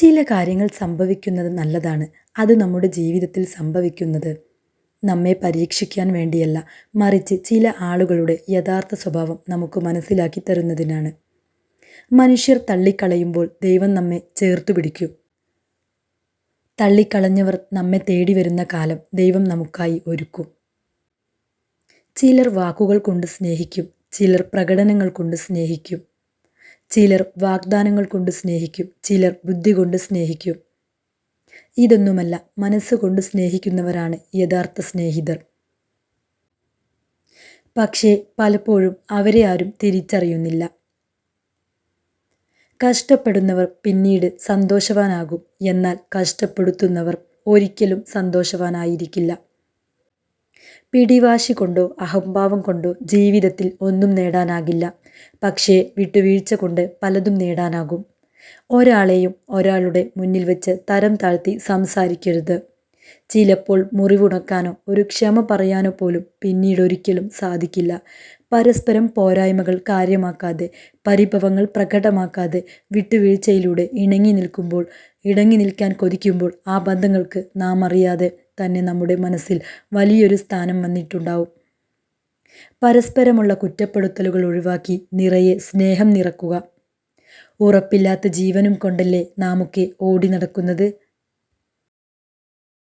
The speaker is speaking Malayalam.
ചില കാര്യങ്ങൾ സംഭവിക്കുന്നത് നല്ലതാണ്. അത് നമ്മുടെ ജീവിതത്തിൽ സംഭവിക്കുന്നത് നമ്മെ പരീക്ഷിക്കാൻ വേണ്ടിയല്ല മറിച്ച് ചില ആളുകളുടെ യഥാർത്ഥ സ്വഭാവം നമുക്ക് മനസ്സിലാക്കി തരുന്നതിനാണ്. മനുഷ്യർ തള്ളിക്കളയുമ്പോൾ ദൈവം നമ്മെ ചേർത്തു പിടിക്കും. തള്ളിക്കളഞ്ഞവർ നമ്മെ തേടി വരുന്ന കാലം ദൈവം നമുക്കായി ഒരുക്കും. ചിലർ വാക്കുകൾ കൊണ്ട് സ്നേഹിക്കും ചിലർ പ്രകടനങ്ങൾ കൊണ്ട് സ്നേഹിക്കും. ചിലർ വാഗ്ദാനങ്ങൾ കൊണ്ട് സ്നേഹിക്കും ചിലർ ബുദ്ധി കൊണ്ട് സ്നേഹിക്കും. ഇതൊന്നുമല്ല മനസ്സുകൊണ്ട് സ്നേഹിക്കുന്നവരാണ് യഥാർത്ഥ സ്നേഹിതർ. പക്ഷേ പലപ്പോഴും അവരെ ആരും തിരിച്ചറിയുന്നില്ല. കഷ്ടപ്പെടുന്നവർ പിന്നീട് സന്തോഷവാനാകും എന്നാൽ കഷ്ടപ്പെടുത്തുന്നവർ ഒരിക്കലും സന്തോഷവാനായിരിക്കില്ല. പിടിവാശി കൊണ്ടോ അഹംഭാവം കൊണ്ടോ ജീവിതത്തിൽ ഒന്നും നേടാനാകില്ല. പക്ഷേ വിട്ടുവീഴ്ച കൊണ്ട് പലതും നേടാനാകും. ഒരാളെയും ഒരാളുടെ മുന്നിൽ വെച്ച് തരം താഴ്ത്തി സംസാരിക്കരുത്. ചിലപ്പോൾ മുറിവുണക്കാനോ ഒരു ക്ഷമ പറയാനോ പോലും പിന്നീട് ഒരിക്കലും സാധിക്കില്ല. പരസ്പരം പോരായ്മകൾ കാര്യമാക്കാതെ പരിഭവങ്ങൾ പ്രകടമാക്കാതെ വിട്ടുവീഴ്ചയിലൂടെ ഇണങ്ങി നിൽക്കുമ്പോൾ ഇണങ്ങി നിൽക്കാൻ കൊതിക്കുമ്പോൾ ആ ബന്ധങ്ങൾക്ക് നാം അറിയാതെ തന്നെ നമ്മുടെ മനസ്സിൽ വലിയൊരു സ്ഥാനം വന്നിട്ടുണ്ടാവും. പരസ്പരമുള്ള കുറ്റപ്പെടുത്തലുകൾ ഒഴിവാക്കി നിറയെ സ്നേഹം നിറക്കുക. ഉറപ്പില്ലാത്ത ജീവനും കൊണ്ടല്ലേ നാമൊക്കെ ഓടി നടക്കുന്നത്?